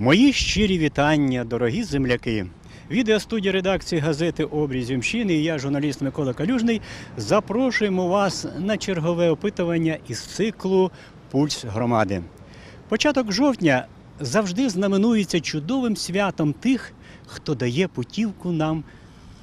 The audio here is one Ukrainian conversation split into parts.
Мої щирі вітання, дорогі земляки. Відеостудія редакції газети Обріз Юмщини і я, журналіст Микола Калюжний, запрошуємо вас на чергове опитування із циклу Пульс громади. Початок жовтня завжди знаменується чудовим святом тих, хто дає путівку нам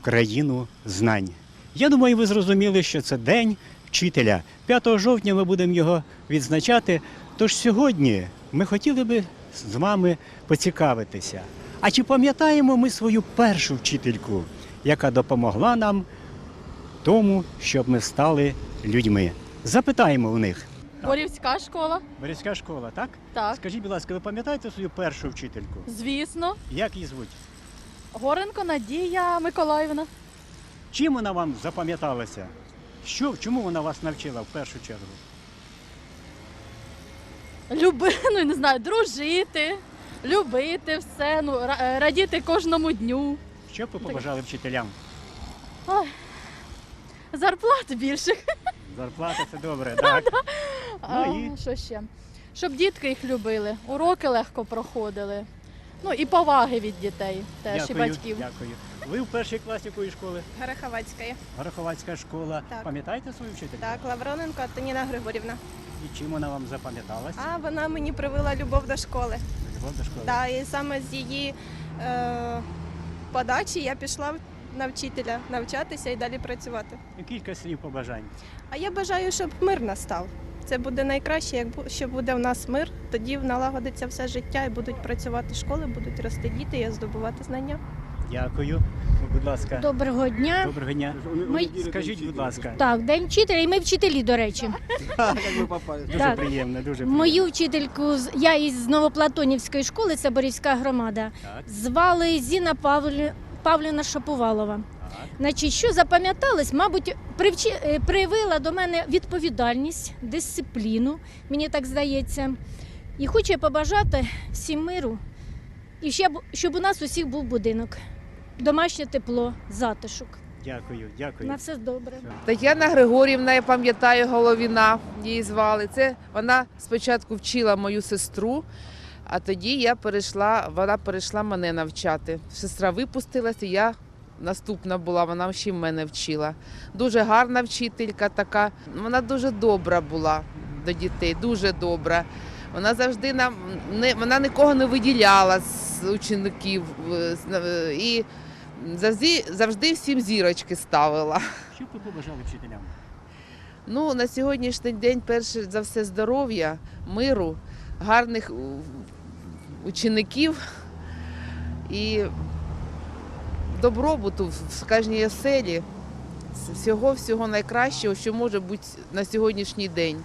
в країну знань. Я думаю, ви зрозуміли, що це день вчителя. 5 жовтня ми будемо його відзначати. Тож сьогодні ми хотіли би з вами поцікавитися. А чи пам'ятаємо ми свою першу вчительку, яка допомогла нам тому, щоб ми стали людьми? Запитаємо у них. Борівська школа. Березька школа, так? Так, Скажіть, будь ласка, ви пам'ятаєте свою першу вчительку? звісно. Як її звуть? Горенко Надія Миколаївна. Чим вона вам запам'яталася? Що, чому вона вас навчила в першу чергу? Люби, ну не знаю, дружити, любити все, ну, ра- е, радіти кожному дню. Що б ви побажали вчителям? Зарплат більше. Зарплата це добре, так? А, Ну і? Що ще? Щоб дітки їх любили, уроки легко проходили. Ну і поваги від дітей теж і батьків. Дякую. Ви в перший клас якої школи? Гороховацької. Гороховацька школа. Так. Пам'ятаєте свою вчительку? Так, Лавроненко Антоніна Григорівна. І чим вона вам запам'яталась? А вона мені привела любов до школи. Любов до школи. Да, і саме з її е, подачі я пішла на вчителя навчатися і далі працювати. І кілька слів побажань. А я бажаю, щоб мир настав. Це буде найкраще, як що буде в нас мир, тоді налагодиться все життя і будуть працювати школи, будуть рости діти і здобувати знання. Дякую. Будь ласка. Доброго дня. Доброго дня. Ми- Скажіть, будь ласка. Так, день вчителя, і ми вчителі, до речі. Дуже Так. приємно, дуже приємно. Мою вчительку з- я із Новоплатонівської школи, це Борівська громада. Так, Звали Зіна Павлі... Павлівна Шаповалова. так. Значить, що запам'яталось, мабуть, привчи... е, привила до мене відповідальність, дисципліну, мені так здається. І хочу я побажати всім миру, і щоб, щоб у нас усіх був будинок, домашнє тепло, затишок. Дякую, дякую. На все добре. Тетяна Григорівна, я пам'ятаю, Головіна її звали. Це вона спочатку вчила мою сестру, а тоді я перейшла, вона перейшла мене навчати. Сестра випустилася, я наступна була, вона ще мене вчила. Дуже гарна вчителька така. Вона дуже добра була до дітей, дуже добра. Вона завжди нам не вона нікого не виділяла з з- е, і завжди, завжди всім зірочки ставила. Що б ви побажали вчителям? Ну, на сьогоднішній день, перше за все, здоров'я, миру, гарних учеників і добробуту в кожній оселі. Всього-всього найкращого, що може бути на сьогоднішній день.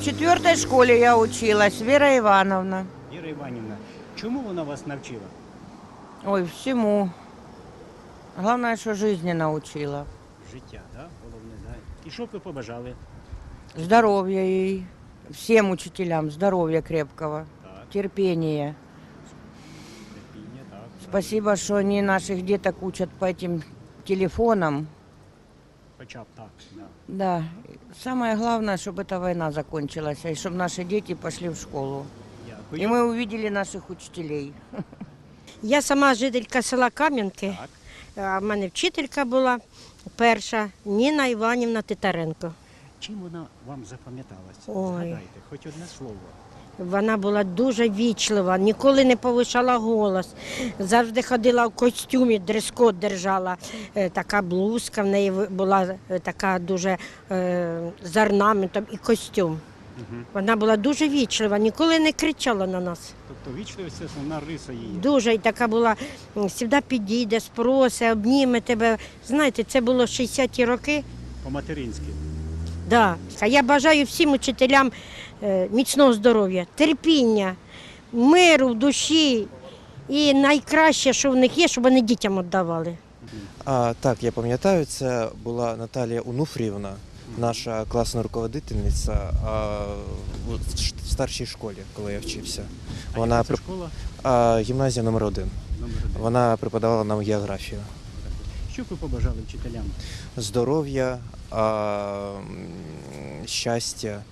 В четвертой школе я училась, Вера Ивановна. Віра Іванівна, чому вона вас навчила? Ой, всему. Главное, что жизни научила. Життя, так? Головне, так? І що б ви побажали? Здоровья ей. Всем учителям здоровья крепкого, Так, терпения. терпіння, так. Спасибо, что они наших деток учат по этим телефонам. Хоча б так, да. Да. Самое главное, чтобы эта война закончилась, и чтобы наши дети пошли в школу. Дякую. И мы увидели наших учителей. Я сама жителька села Кам'янки. А в мене вчителька була перша Ніна Іванівна Титаренко. Чим вона вам запам'яталася? Ой. Згадайте, хоч одне слово. Вона була дуже вічлива, ніколи не повишала голос. Завжди ходила в костюмі, дрес-код держала. Е, Така блузка в неї була е, така дуже е, з орнаментом і костюм. Угу. Вона була дуже вічлива, ніколи не кричала на нас. Тобто вічливість це основна риса її. Дуже і така була, завжди підійде, спроси, обніме тебе. Знаєте, це було 60-ті роки. По-материнськи. Да. А я бажаю всім учителям е, міцного здоров'я, терпіння, миру в душі. І найкраще, що в них є, щоб вони дітям віддавали. А, так, я пам'ятаю, це була Наталія Унуфрівна, наша класна руководительниця а, в в старшій школі, коли я вчився. А Вона яка це при- школа а, гімназія номер один. номер один. Вона преподавала нам географію. Що б ви побажали вчителям? Здоров'я, а, щастя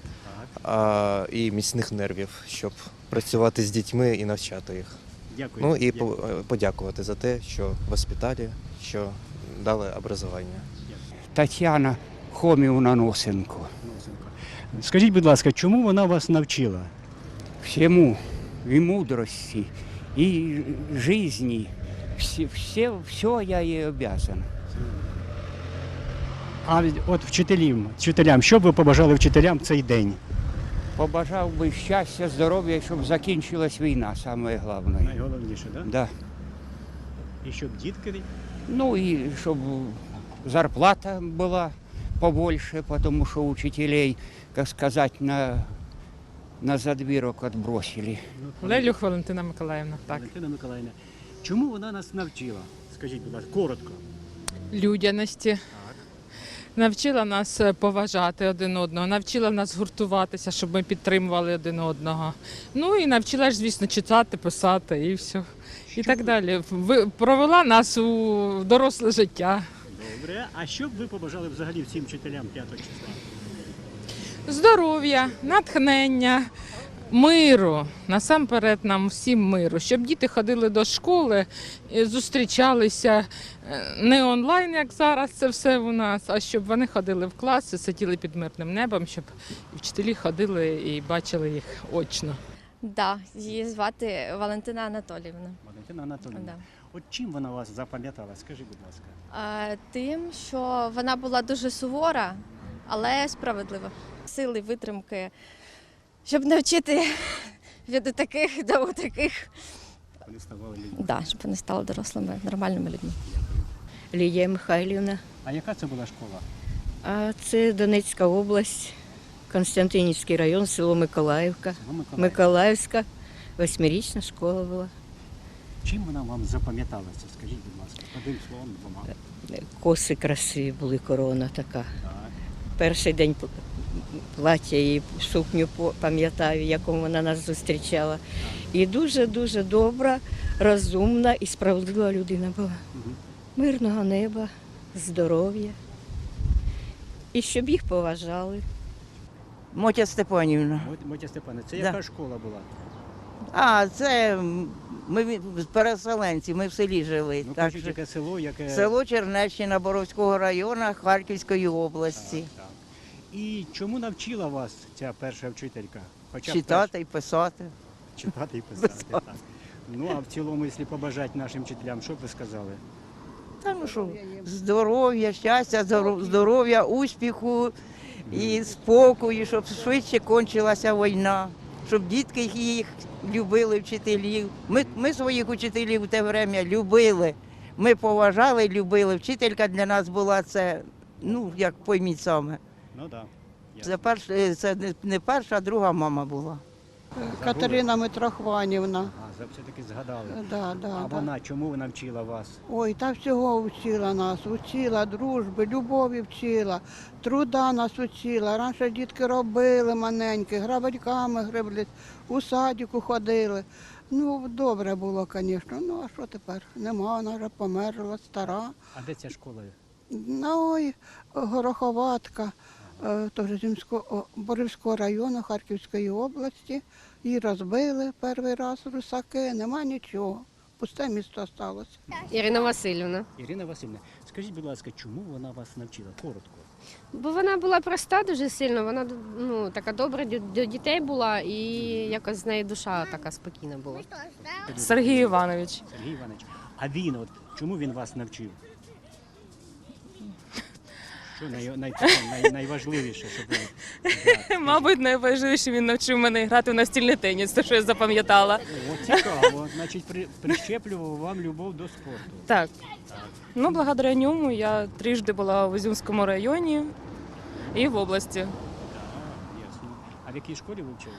а, і міцних нервів, щоб працювати з дітьми і навчати їх. Дякую. Ну і Дякую. подякувати за те, що воспитали, що дали образування. Тетяна Хомівна Носенко. Носенко. Скажіть, будь ласка, чому вона вас навчила? Всему и мудрости, и жизни. Все, все, все я ей обязан. А от вчителям, вчителям, що б ви побажали вчителям цей день? Побажав би щастя, здоров'я, щоб закінчилась війна, саме головне. Найголовніше, так? Да. І щоб дітки Ну і щоб зарплата була побольше, тому що учителей, як сказати, на, на задвірок відбросили. Лелюх Валентина Миколаївна, так. Валентина Миколаївна. Чому вона нас навчила? Скажіть, будь ласка, коротко. Людяності. Навчила нас е, поважати один одного, навчила нас гуртуватися, щоб ми підтримували один одного. Ну і навчила ж, звісно, читати, писати і все. І так далі. Провела нас у доросле життя. Добре. А що б ви побажали взагалі всім вчителям 5 числа? Здоров'я, натхнення, миру. Насамперед нам всім миру, щоб діти ходили до школи, і зустрічалися е, не онлайн, як зараз це все у нас, а щоб вони ходили в класи, сиділи під мирним небом, щоб вчителі ходили і бачили їх очно. Да, її звати Валентина Анатоліївна. Валентина Анатолійовна. Да. От чим вона вас запам'ятала? Скажіть, будь ласка. А, тим, що вона була дуже сувора, але справедлива. Сили, витримки, щоб навчити від таких до таких, Вони ставали людьми. да, щоб вони стали дорослими, нормальними людьми. Лідія Михайлівна. А яка це була школа? А це Донецька область, Константинівський район, село Миколаївка. Село Миколаїв. Миколаївська восьмирічна школа була. Чим вона вам запам'яталася? Скажіть, будь ласка, одним словом, двома. Коси красиві були, корона така. Так. Перший день плаття і сукню пам'ятаю, якому вона нас зустрічала. І дуже-дуже добра, розумна і справедлива людина була. Мирного неба, здоров'я. І щоб їх поважали. Мотя Степанівна. Мотя Степана, це Да. яка школа була? А, це ми переселенці, ми в селі жили. Ну, так кажіть, що... яке село, яке. Село Чернещина Боровського району Харківської області. Так, так. І чому навчила вас ця перша вчителька? Хоча Читати і писати. читати і писати. Так. Ну а в цілому, якщо побажати нашим вчителям, що б ви сказали? Та ну що, здоров'я, щастя, здоров'я, успіху і спокою, щоб швидше кончилася війна, щоб дітки їх любили, вчителів. Ми, ми своїх учителів в те время любили. Ми поважали, любили. Вчителька для нас була це, ну, як пойміть саме. Ну так. Це, перш, е, це не- не перша, а друга мама була. Катерина Митрохванівна. Все-таки згадали. Да, да, А да. вона чому вона вчила вас? Ой, та всього вчила нас, вчила дружби, любові вчила, труда нас вчила. Раніше дітки робили маленькі, грабарьками греблись, у садіку ходили. Ну, добре було, звісно. Ну, а що тепер? Нема, вона вже померла, стара. А де ця школа? Ну, ой, Гороховатка, е, теж Зімського, Боривського району Харківської області. Її розбили перший раз русаки, нема нічого. Пусте місто сталося. Ірина Васильівна. Ірина Васильівна, скажіть, будь ласка, чому вона вас навчила? Коротко. Бо вона була проста дуже сильно, вона ну, така добра до дітей була і якось з неї душа така спокійна була. Сергій Іванович. Сергій Іванович. А він, от чому він вас навчив? Що най, най, най, найважливіше, щоб ви Да, Мабуть, найважливіше він навчив мене грати в настільний теніс, те, що я запам'ятала. От цікаво. Значить, при, прищеплював вам любов до спорту. Так. Так. Ну, благодаря ньому я трижди була в Ізюмському районі і в області. Так, ясно. А в якій школі ви вчились?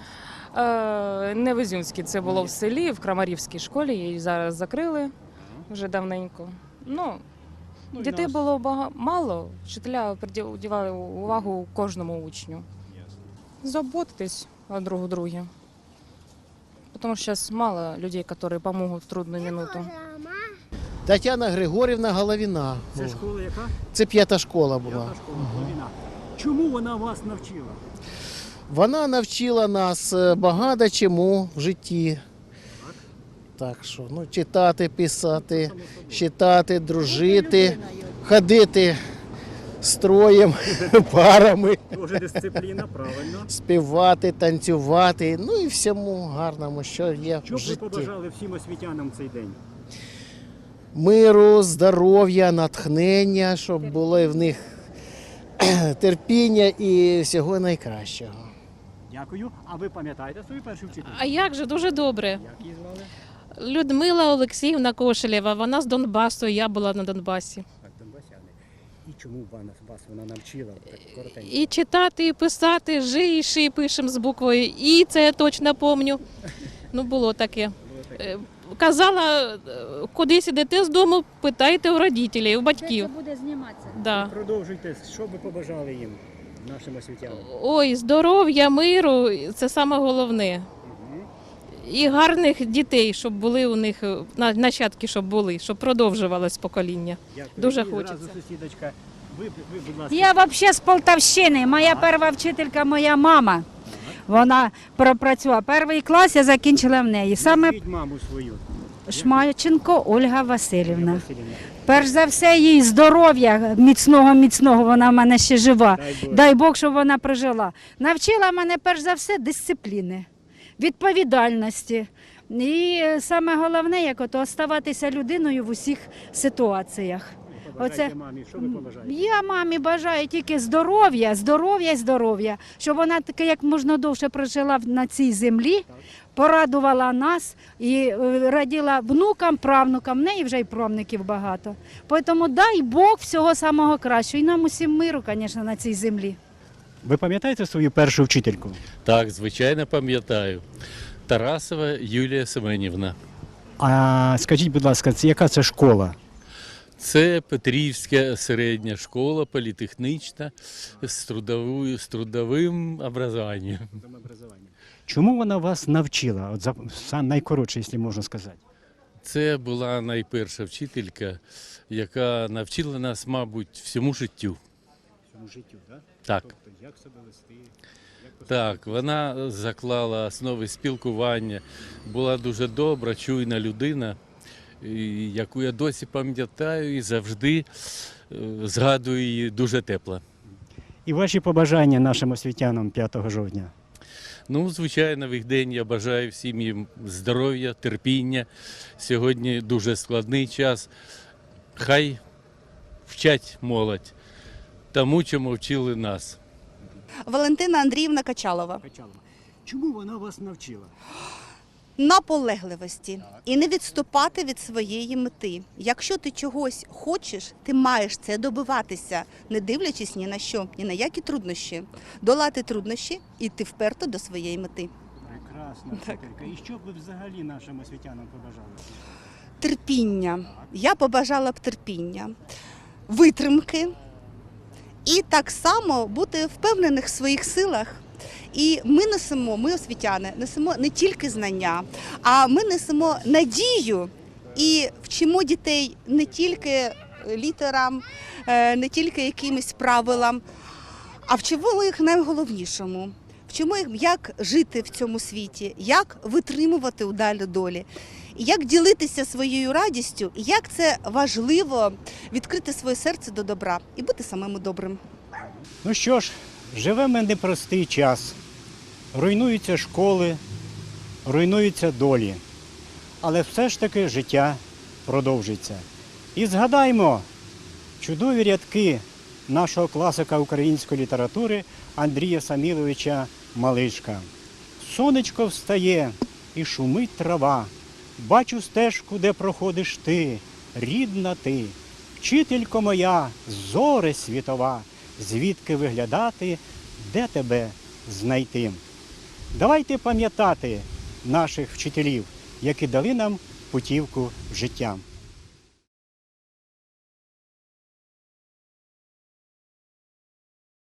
Е, не в Ізюмській, це було в селі, в Крамарівській школі, її зараз закрили вже давненько. Ну, Ну, і дітей нас- було бага... мало, вчителя приділяли увагу кожному учню. Ясно. Заботитись о друг друге. Потому что сейчас мало людей, которые помогут в трудную минуту. Тетяна Григорівна Головіна. Це школа яка? Це п'ята школа П'ята школа Головіна. Чому вона вас навчила? Вона навчила нас е, багато чому в житті. Так що ну, читати, писати, читати, дружити, ходити строєм, парами, Дуже дисципліна, правильно. співати, танцювати, ну і всьому гарному, що є Що в б ви житті. побажали всім освітянам цей день? Миру, здоров'я, натхнення, щоб було в них терпіння і всього найкращого. Дякую. А ви пам'ятаєте свою першу вчительку? А як же дуже добре. Як її звали? Людмила Олексіївна Кошелєва, вона з Донбасу, я була на Донбасі. І чому вас, вас вона навчила? Так коротенько. І читати, і писати, жи і ши пишемо з буквою І, це я точно пам'ятаю. Ну, було таке. Е, Казала, е, кудись ідете з дому, питайте у родителів, у батьків. Це буде зніматися. Да. Продовжуйте. Що б ви побажали їм, нашим освітянам? Ой, здоров'я, миру це саме головне. І гарних дітей, щоб були у них е, нащадки, щоб були, щоб продовжувалось покоління. Дякую. Дуже І зразу хочеться. сусідочка. Ви, ви, будь ласка. Я взагалі з Полтавщини. Моя перша вчителька, моя мама. Вона пропрацювала перший клас, я закінчила в неї. Саме Назвіть маму свою. Шмаченко Ольга Васильівна. Василівна. Перш за все, їй здоров'я міцного, міцного, вона в мене ще жива. Дай Бог. Дай Бог, щоб вона прожила. Навчила мене перш за все дисципліни, відповідальності. І е, саме головне, як ото оставатися людиною в усіх ситуаціях. Оце- мамі. Що ви побажаєте? Я мамі бажаю тільки здоров'я, здоров'я здоров'я, щоб вона таке як можна довше прожила на цій землі, порадувала нас і е, раділа внукам, правнукам. В неї вже й правників багато. Тому дай Бог всього самого кращого. І нам усім миру, звісно, на цій землі. Ви пам'ятаєте свою першу вчительку? Так, звичайно, пам'ятаю. Тарасова Юлія Семенівна. А скажіть, будь ласка, це яка це школа? Це Петрівська середня школа політехнічна з, трудовою, з трудовим образованням. Чому вона вас навчила? От за са- найкоротше, якщо можна сказати. Це була найперша вчителька, яка навчила нас, мабуть, всьому життю. Цьому життю, так? Так. Тобто, як себе вести? Так, вона заклала основи спілкування, була дуже добра, чуйна людина, яку я досі пам'ятаю і завжди е, згадую її дуже тепло. І ваші побажання нашим освітянам 5 жовтня. Ну, звичайно, в їх день я бажаю всім їм здоров'я, терпіння. Сьогодні дуже складний час. Хай вчать молодь тому, чому вчили нас. Валентина Андріївна Качалова. Качалова. Чому вона вас навчила? Наполегливості і не відступати від своєї мети. Якщо ти чогось хочеш, ти маєш це добиватися, не дивлячись ні на що, ні на які труднощі. Долати труднощі і йти вперто до своєї мети. Прекрасна вчителька. І що б ви взагалі нашим освітянам побажали? Терпіння. Я побажала б терпіння, витримки і так само бути впевнених в своїх силах. І ми несемо, ми освітяни, несемо не тільки знання, а ми несемо надію і вчимо дітей не тільки літерам, е, не тільки якимось правилам, а вчимо їх найголовнішому. Вчимо їх, як жити в цьому світі, як витримувати удалі долі, як ділитися своєю радістю, і як це важливо відкрити своє серце до добра і бути самим добрим. Ну що ж, живемо непростий час. Руйнуються школи, руйнуються долі. Але все ж таки життя продовжиться. І згадаймо чудові рядки нашого класика української літератури Андрія Саміловича Малишка. Сонечко встає і шумить трава. Бачу стежку, де проходиш ти, рідна ти, вчителько моя, зоре світова, звідки виглядати, де тебе знайти. Давайте пам'ятати наших вчителів, які дали нам путівку в життя.